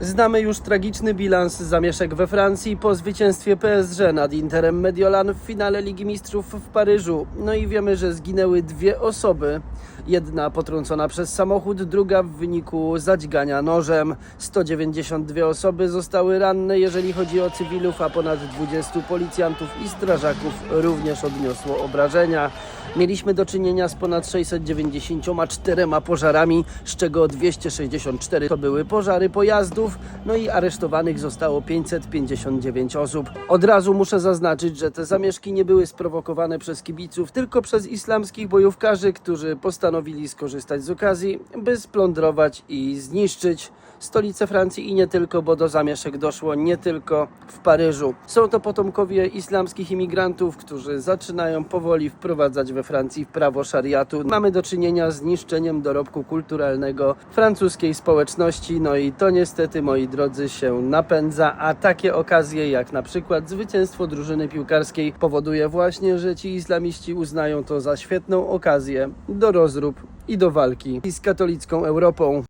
Znamy już tragiczny bilans zamieszek we Francji po zwycięstwie PSG nad Interem Mediolan w finale Ligi Mistrzów w Paryżu. No i wiemy, że zginęły dwie osoby. Jedna potrącona przez samochód, druga w wyniku zadźgania nożem. 192 osoby zostały ranne, jeżeli chodzi o cywilów, a ponad 20 policjantów i strażaków również odniosło obrażenia. Mieliśmy do czynienia z ponad 694 pożarami, z czego 264 to były pożary pojazdów, no i aresztowanych zostało 559 osób. Od razu muszę zaznaczyć, że te zamieszki nie były sprowokowane przez kibiców, tylko przez islamskich bojówkarzy, którzy postanowili skorzystać z okazji, by splądrować i zniszczyć stolicę Francji i nie tylko, bo do zamieszek doszło nie tylko w Paryżu. Są to potomkowie islamskich imigrantów, którzy zaczynają powoli wprowadzać we Francji prawo szariatu. Mamy do czynienia z niszczeniem dorobku kulturalnego francuskiej społeczności, no i to niestety, moi drodzy, się napędza, a takie okazje jak na przykład zwycięstwo drużyny piłkarskiej powoduje właśnie, że ci islamiści uznają to za świetną okazję do rozrób i do walki z katolicką Europą.